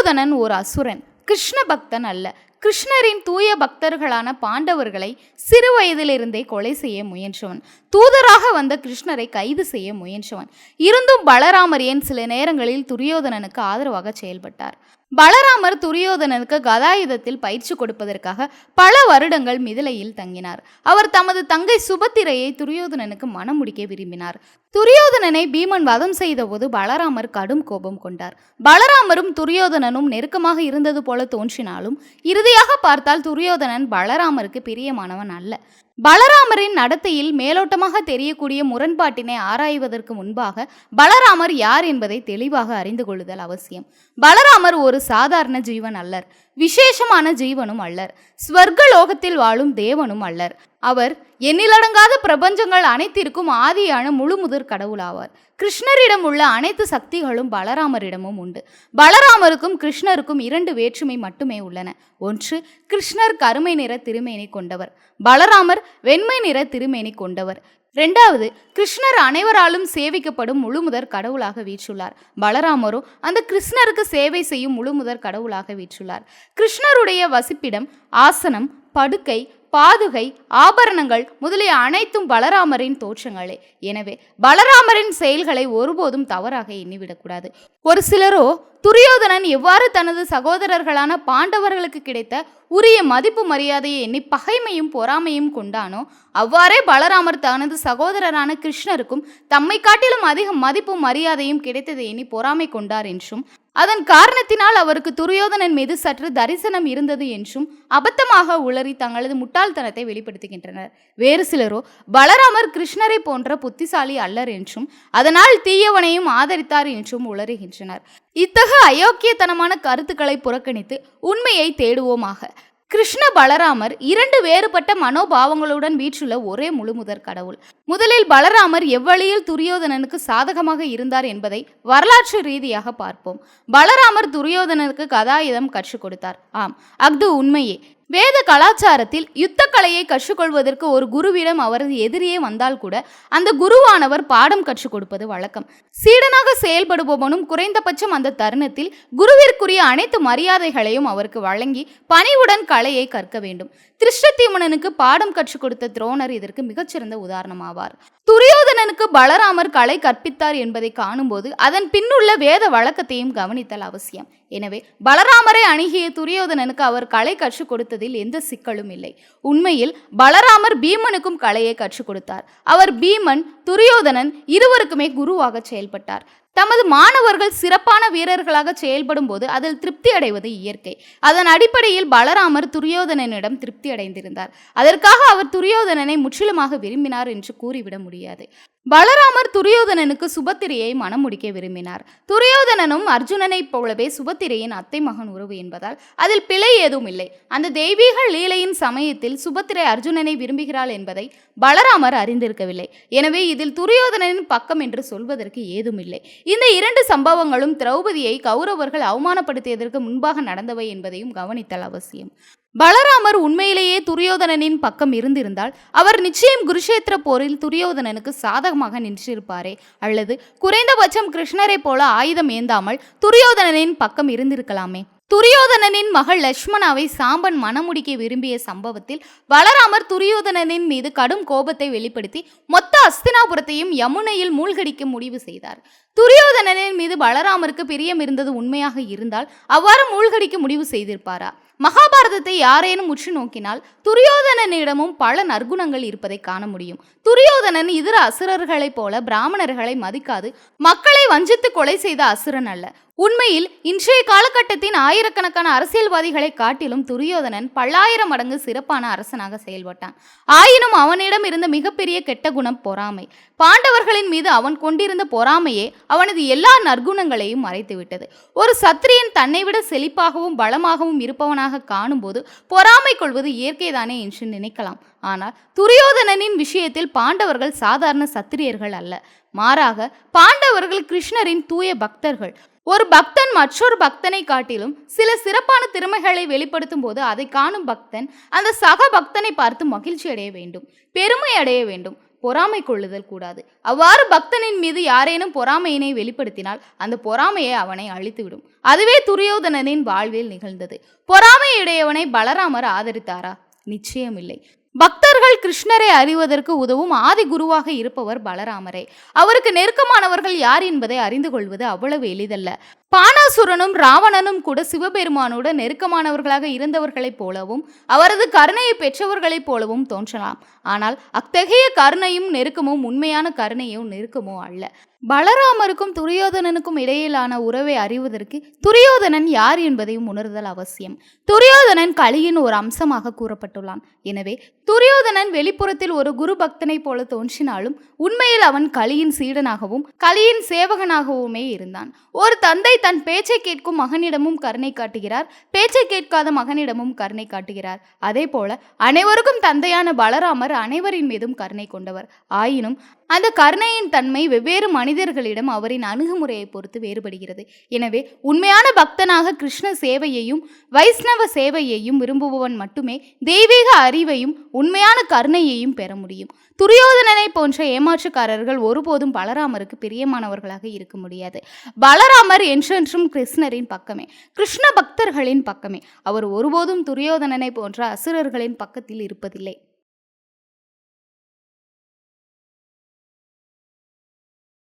துரியோதனன் ஒரு அசுரன். கிருஷ்ண பக்தன் அல்ல. கிருஷ்ணரின் தூய பக்தர்களான பாண்டவர்களை சிறு வயதிலிருந்தே கொலை செய்ய முயன்றவன். தூதராக வந்த கிருஷ்ணரை கைது செய்ய முயன்றவன். இருந்தும் பலராமர் ஏன் சில நேரங்களில் துரியோதனனுக்கு ஆதரவாக செயல்பட்டார்? பலராமர் துரியோதனனுக்கு கதாயுதத்தில் பயிற்சி கொடுப்பதற்காக பல வருடங்கள் மிதிலையில் தங்கினார். அவர் தமது தங்கை சுபத்திரையை துரியோதனனுக்கு மனம் முடிக்க விரும்பினார். துரியோதனனை பீமன் வதம் செய்தபோது பலராமர் கடும் கோபம் கொண்டார். பலராமரும் துரியோதனனும் நெருக்கமாக இருந்தது போல தோன்றினாலும் இறுதி இறுதியாக பார்த்தால் துரியோதனன் பலராமருக்கு பிரியமானவன் அல்ல. பலராமரின் நடத்தையில் மேலோட்டமாக தெரியக்கூடிய முரண்பாட்டினை ஆராய்வதற்கு முன்பாக பலராமர் யார் என்பதை தெளிவாக அறிந்து கொள்ளுதல் அவசியம். பலராமர் ஒரு சாதாரண ஜீவன் அல்லர். விசேஷமான ஜீவனும் அல்லர். ஸ்வர்க லோகத்தில் வாழும் தேவனும் அல்லர். அவர் எண்ணிலடங்காத பிரபஞ்சங்கள் அனைத்திற்கும் ஆதியான முழுமுதற் கடவுளாவார். கிருஷ்ணரிடம் உள்ள அனைத்து சக்திகளும் பலராமரிடமும் உண்டு. பலராமருக்கும் கிருஷ்ணருக்கும் இரண்டு வேற்றுமை மட்டுமே உள்ளன. ஒன்று கிருஷ்ணர் கருமை நிற திருமேனி கொண்டவர். பலராமர் வெண்மை நிற திருமேனி கொண்டவர். ரெண்டாவது கிருஷ்ணர் அனைவராலும் சேவிக்கப்படும் முழுமுதற் கடவுளாக வீற்றுள்ளார். பலராமரோ அந்த கிருஷ்ணருக்கு சேவை செய்யும் முழுமுதற் கடவுளாக வீற்றுள்ளார். கிருஷ்ணருடைய வசிப்பிடம் ஆசனம் படுக்கை பாதுகை ஆபரணங்கள் முதலிய அனைத்தும் பலராமரின் தோற்றங்களே. எனவே பலராமரின் செயல்களை ஒருபோதும் தவறாக எண்ணிவிடக்கூடாது. ஒரு சிலரோ துரியோதனன் எவ்வாறு தனது சகோதரர்களான பாண்டவர்களுக்கு கிடைத்த உரிய மதிப்பு மரியாதையை எண்ணி பகைமையும் பொறாமையும் கொண்டானோ அவ்வாறே பலராமர் தனது சகோதரரான கிருஷ்ணருக்கும் தம்மை காட்டிலும் அதிக மதிப்பும் மரியாதையும் கிடைத்ததை எண்ணி பொறாமை கொண்டார் என்றும் அதன் காரணத்தினால் அவருக்கு துரியோதனன் மீது சற்று தரிசனம் இருந்தது என்றும் அபத்தமாக உளறி தங்களது முட்டாள்தனத்தை வெளிப்படுத்துகின்றனர். வேறு சிலரோ பலராமர் கிருஷ்ணரை போன்ற புத்திசாலி அல்லர் என்றும் அதனால் தீயவனையும் ஆதரித்தார் என்றும் உளறுகின்றனர். இத்தகைய அயோக்கியத்தனமான கருத்துக்களை புறக்கணித்து உண்மையை தேடுவோமாக. கிருஷ்ண பலராமர் இரண்டு வேறுபட்ட மனோபாவங்களுடன் வீற்றுள்ள ஒரே முழுமுதற் கடவுள். முதலில் பலராமர் எவ்வழியில் துரியோதனனுக்கு சாதகமாக இருந்தார் என்பதை வரலாற்று ரீதியாக பார்ப்போம். பலராமர் துரியோதனனுக்கு கதாயுதம் கற்றுக் கொடுத்தார். ஆம் அஃது உண்மையே. வேத கலாச்சாரத்தில் யுத்த கலையை கற்றுக்கொள்வதற்கு ஒரு குருவிடம் அவரது எதிரியே வந்தால் கூட அந்த குருவானவர் பாடம் கற்றுக் கொடுப்பது வழக்கம். சீடனாக செயல்படுபவனும் குறைந்தபட்சம் அந்த தருணத்தில் குருவிற்குரிய அனைத்து மரியாதைகளையும் அவருக்கு வழங்கி பணிவுடன் கலையை கற்க வேண்டும். திருஷ்டத்தீமனனுக்கு பாடம் கற்றுக் கொடுத்த துரோணர் இதற்கு மிகச்சிறந்த உதாரணமாவார். துரியோதனனுக்கு பலராமர் கலை கற்பித்தார் என்பதை காணும்போது அதன் பின்னுள்ள வேத வழக்கத்தையும் கவனித்தல் அவசியம். எனவே பலராமரை அணுகிய துரியோதனனுக்கு அவர் கலை கற்றுக் கொடுத்ததில் எந்த சிக்கலும் இல்லை. உண்மையில் பலராமர் பீமனுக்கும் கலையை கற்றுக் கொடுத்தார். அவர் பீமன் துரியோதனன் இருவருக்குமே குருவாக செயல்பட்டார். தமது மாணவர்கள் சிறப்பான வீரர்களாக செயல்படும் போது அதில் திருப்தி அடைவது இயற்கை. அதன் அடிப்படையில் பலராமர் துரியோதனனிடம் திருப்தி அடைந்திருந்தார். அதற்காக அவர் துரியோதனனை முற்றிலுமாக விரும்பினார் என்று கூறிவிட முடியாது. பலராமர் துரியோதனனுக்கு சுபத்திரையை மனம் முடிக்க விரும்பினார். துரியோதனனும் அர்ஜுனனைப் போலவே சுபத்திரையின் அத்தை மகன் உறவு என்பதால் அதில் பிழை ஏதும் இல்லை. அந்த தெய்வீக லீலையின் சமயத்தில் சுபத்திரை அர்ஜுனனை விரும்புகிறாள் என்பதை பலராமர் அறிந்திருக்கவில்லை. எனவே இதில் துரியோதனனின் பக்கம் என்று சொல்வதற்கு ஏதும் இல்லை. இந்த இரண்டு சம்பவங்களும் திரௌபதியை கௌரவர்கள் அவமானப்படுத்தியதற்கு முன்பாக நடந்தவை என்பதையும் கவனித்தல் அவசியம். பலராமர் உண்மையிலேயே துரியோதனனின் பக்கம் இருந்திருந்தால் அவர் நிச்சயம் குருஷேத்திர போரில் துரியோதனனுக்கு சாதகமாக நின்றிருப்பாரே. அல்லது குறைந்தபட்சம் கிருஷ்ணரை போல ஆயுதம் ஏந்தாமல் துரியோதனனின் பக்கம் இருந்திருக்கலாமே. துரியோதனனின் மகள் லக்ஷ்மணாவை சாம்பன் மணமுடிக்க விரும்பிய சம்பவத்தில் பலராமர் துரியோதனனின் மீது கடும் கோபத்தை வெளிப்படுத்தி மொத்த அஸ்தினாபுரத்தையும் யமுனையில் மூழ்கடிக்க முடிவு செய்தார். துரியோதனனின் மீது பலராமருக்கு பிரியம் இருந்தது உண்மையாக இருந்தால் அவ்வாறு மூழ்கடிக்க முடிவு செய்திருப்பாரா? மகாபாரதத்தை யாரேனும் உற்று நோக்கினால் துரியோதனனிடமும் பல நற்குணங்கள் இருப்பதை காண முடியும். துரியோதனன் இதர அசுரர்களைப் போல பிராமணர்களை மதிக்காது மக்களை வஞ்சித்து கொலை செய்த அசுரன் அல்ல. உண்மையில் இன்றைய காலகட்டத்தின் ஆயிரக்கணக்கான அரசியல்வாதிகளை காட்டிலும் துரியோதனன் பல்லாயிரம் மடங்கு சிறப்பான அரசனாக செயல்பட்டான். ஆயினும் அவனிடம் இருந்த மிகப்பெரிய கெட்ட குணம் பொறாமை. பாண்டவர்களின் மீது அவன் கொண்டிருந்த பொறாமையே அவனது எல்லா நற்குணங்களையும் மறைத்துவிட்டது. ஒரு சத்திரியன் தன்னை விட செழிப்பாகவும் பலமாகவும் இருப்பவனாக காணும்போது பொறாமை கொள்வது இயற்கைதானே என்று நினைக்கலாம். ஆனால் துரியோதனனின் விஷயத்தில் பாண்டவர்கள் சாதாரண சத்திரியர்கள் அல்ல. மாறாக பாண்டவர்கள் கிருஷ்ணரின் தூய பக்தர்கள். ஒரு பக்தன் மற்றொரு பக்தனை காட்டிலும் சில சிறப்பான திறமைகளை வெளிப்படுத்தும் போது அதை காணும் பக்தன் அந்த சக பக்தனை பார்த்து மகிழ்ச்சி அடைய வேண்டும் பெருமை அடைய வேண்டும். பொறாமை கொள்ளுதல் கூடாது. அவ்வாறு பக்தனின் மீது யாரேனும் பொறாமையினை வெளிப்படுத்தினால் அந்த பொறாமையை அவனை அழித்துவிடும். அதுவே துரியோதனனின் வாழ்வில் நிகழ்ந்தது. பொறாமையுடையவனை பலராமர் ஆதரித்தாரா? நிச்சயமில்லை. பக்தர்கள் கிருஷ்ணரை அறிவதற்கு உதவும் ஆதி குருவாக இருப்பவர் பலராமரே. அவருக்கு நெருக்கமானவர்கள் யார் என்பதை அறிந்து கொள்வது அவ்வளவு எளிதல்ல. பானாசுரனும் ராவணனும் கூட சிவபெருமானோடு நெருக்கமானவர்களாக இருந்தவர்களைப் போலவும் அவரது கருணையை பெற்றவர்களைப் போலவும் தோன்றலாம். ஆனால் அத்தகைய கருணையும் நெருக்கமும் உண்மையான கருணையோ நெருக்கமோ அல்ல. பலராமருக்கும் துரியோதனனுக்கும் இடையிலான உறவை அறிவதற்கு துரியோதனன் யார் என்பதையும் உணர்தல் அவசியம். துரியோதனன் கலியின் ஒரு அம்சமாக கூறப்பட்டுள்ளான். எனவே துரியோதனன் வெளிப்புறத்தில் ஒரு குரு பக்தனைப் போல தோன்றினாலும் உண்மையில் அவன் கலியின் சீடனாகவும் கலியின் சேவகனாகவுமே இருந்தான். ஒரு தந்தை தன் பேச்சை கேட்கும் மகனிடமும் கருணை காட்டுகிறார். பேச்சை கேட்காத மகனிடமும் கருணை காட்டுகிறார். அதே போல அனைவருக்கும் தந்தையான பலராமர் அனைவரின் மீதும் கருணை கொண்டவர். ஆயினும் அந்த கருணையின் தன்மை வெவ்வேறு மனிதர்களிடம் அவரின் அணுகுமுறையை பொறுத்து வேறுபடுகிறது. எனவே உண்மையான பக்தனாக கிருஷ்ண சேவையையும் வைஷ்ணவ சேவையையும் விரும்புபவன் மட்டுமே தெய்வீக அறிவையும் உண்மையான கருணையையும் பெற முடியும். துரியோதனனை போன்ற ஏமாற்றுக்காரர்கள் ஒருபோதும் பலராமருக்கு பிரியமானவர்களாக இருக்க முடியாது. பலராமர் என்றென்றும் கிருஷ்ணரின் பக்கமே கிருஷ்ண பக்தர்களின் பக்கமே. அவர் ஒருபோதும் துரியோதனனை போன்ற அசுரர்களின் பக்கத்தில் இருப்பதில்லை.